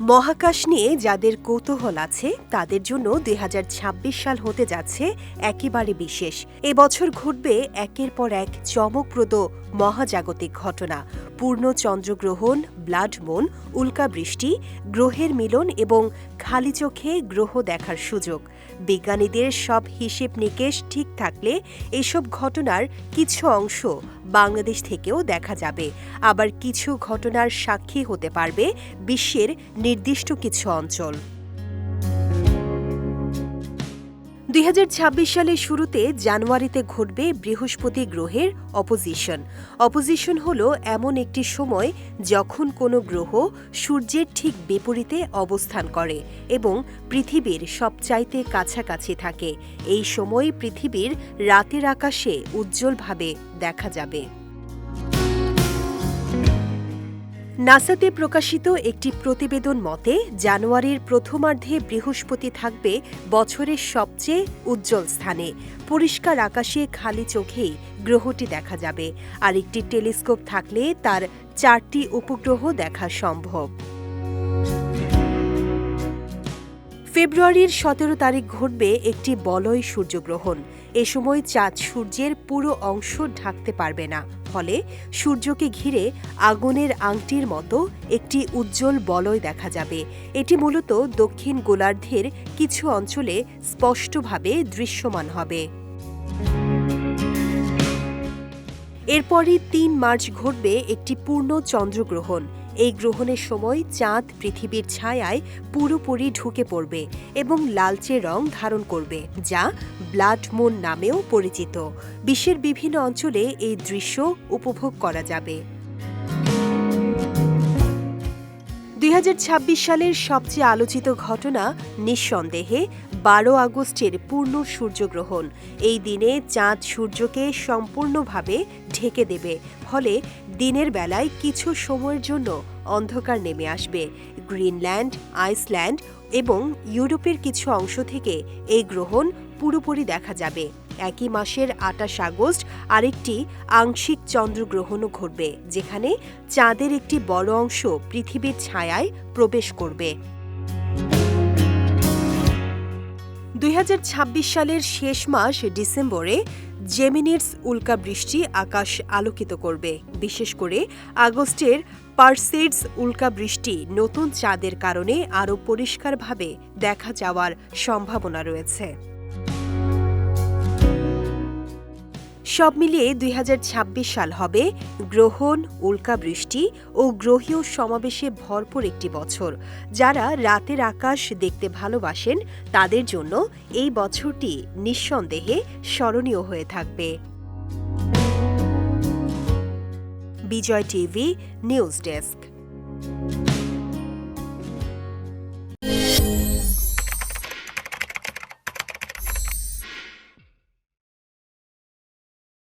মহাকাশ নিয়ে যাদের কৌতূহল আছে, তাদের জন্য দুই সাল হতে যাচ্ছে একেবারে বিশেষ। এবছর ঘটবে একের পর এক চমকপ্রদ মহাজাগতিক ঘটনা। পূর্ণ চন্দ্রগ্রহণ, ব্লাড মুন উল্কাবৃষ্টি গ্রহের মিলন এবং খালি চোখে গ্রহ দেখার সুযোগ। বিজ্ঞানীদের সব হিসেব নিকেশ ঠিক থাকলে এসব ঘটনার কিছু অংশ বাংলাদেশ থেকেও দেখা যাবে। আবার কিছু ঘটনার সাক্ষী হতে পারবে বিশ্বের নির্দিষ্ট কিছু অঞ্চল। দুই হাজার ছাব্বিশ সালের শুরুতে জানুয়ারিতে ঘটবে বৃহস্পতি গ্রহের অপোজিশন অপোজিশন হল এমন একটি সময় যখন কোনো গ্রহ সূর্যের ঠিক বিপরীতে অবস্থান করে এবং পৃথিবীর সবচাইতে কাছাকাছি থাকে। এই সময় পৃথিবীর রাতের আকাশে উজ্জ্বলভাবে দেখা যাবে। নাসাতে প্রকাশিত একটি প্রতিবেদন মতে, জানুয়ারির প্রথমার্ধে বৃহস্পতি থাকবে বছরের সবচেয়ে উজ্জ্বল স্থানে। পরিষ্কার আকাশে খালি চোখেই গ্রহটি দেখা যাবে। আর একটি টেলিস্কোপ থাকলে তার চারটি উপগ্রহ দেখা সম্ভব। ফেব্রুয়ারির সতেরো তারিখ ঘটবে একটি বলয় সূর্যগ্রহণ। এ সময় চাঁদ সূর্যের পুরো অংশ ঢাকতে পারবে না। ফলে সূর্যকে ঘিরে আগুনের আংটির মতো একটি উজ্জ্বল বলয় দেখা যাবে। এটি মূলত দক্ষিণ গোলার্ধের কিছু অঞ্চলে স্পষ্টভাবে দৃশ্যমান হবে। এরপরই তিন মার্চ ঘটবে একটি পূর্ণ চন্দ্রগ্রহণ। এই গ্রহণের সময় চাঁদ পৃথিবীর ছায়ায় পুরোপুরি ঢুকে পড়বে এবং লালচে রং ধারণ করবে, যা ব্লাড মুন নামেও পরিচিত। বিশ্বের বিভিন্ন অঞ্চলে এই দৃশ্য উপভোগ করা যাবে। দুই হাজার ছাব্বিশ সালের সবচেয়ে আলোচিত ঘটনা নিঃসন্দেহে বারো আগস্টের পূর্ণ সূর্যগ্রহণ। এই দিনে চাঁদ সূর্যকে সম্পূর্ণভাবে ঢেকে দেবে, ফলে দিনের বেলায় কিছু সময়ের জন্য অন্ধকার নেমে আসবে। গ্রিনল্যান্ড, আইসল্যান্ড এবং ইউরোপের কিছু অংশ থেকে এই গ্রহণ পুরোপুরি দেখা যাবে। একই মাসের আটাশ আগস্ট আরেকটি আংশিক চন্দ্রগ্রহণও ঘটবে, যেখানে চাঁদের একটি বড় অংশ পৃথিবীর ছায়ায় প্রবেশ করবে। দুই হাজার ছাব্বিশ সালের শেষ মাস ডিসেম্বরে জেমিনিটস উল্কাবৃষ্টি আকাশ আলোকিত করবে। বিশেষ করে আগস্টের পারসেডস উল্কাবৃষ্টি নতুন চাঁদের কারণে আরও পরিষ্কারভাবে দেখা যাওয়ার সম্ভাবনা রয়েছে। সব মিলিয়ে দুই হাজার ছাব্বিশ সাল হবে গ্রহণ, উল্কাবৃষ্টি ও গ্রহীয় সমাবেশে ভরপুর একটি বছর। যারা রাতের আকাশ দেখতে ভালোবাসেন, তাদের জন্য এই বছরটি নিঃসন্দেহে স্মরণীয় হয়ে থাকবে। Vijay TV, news desk.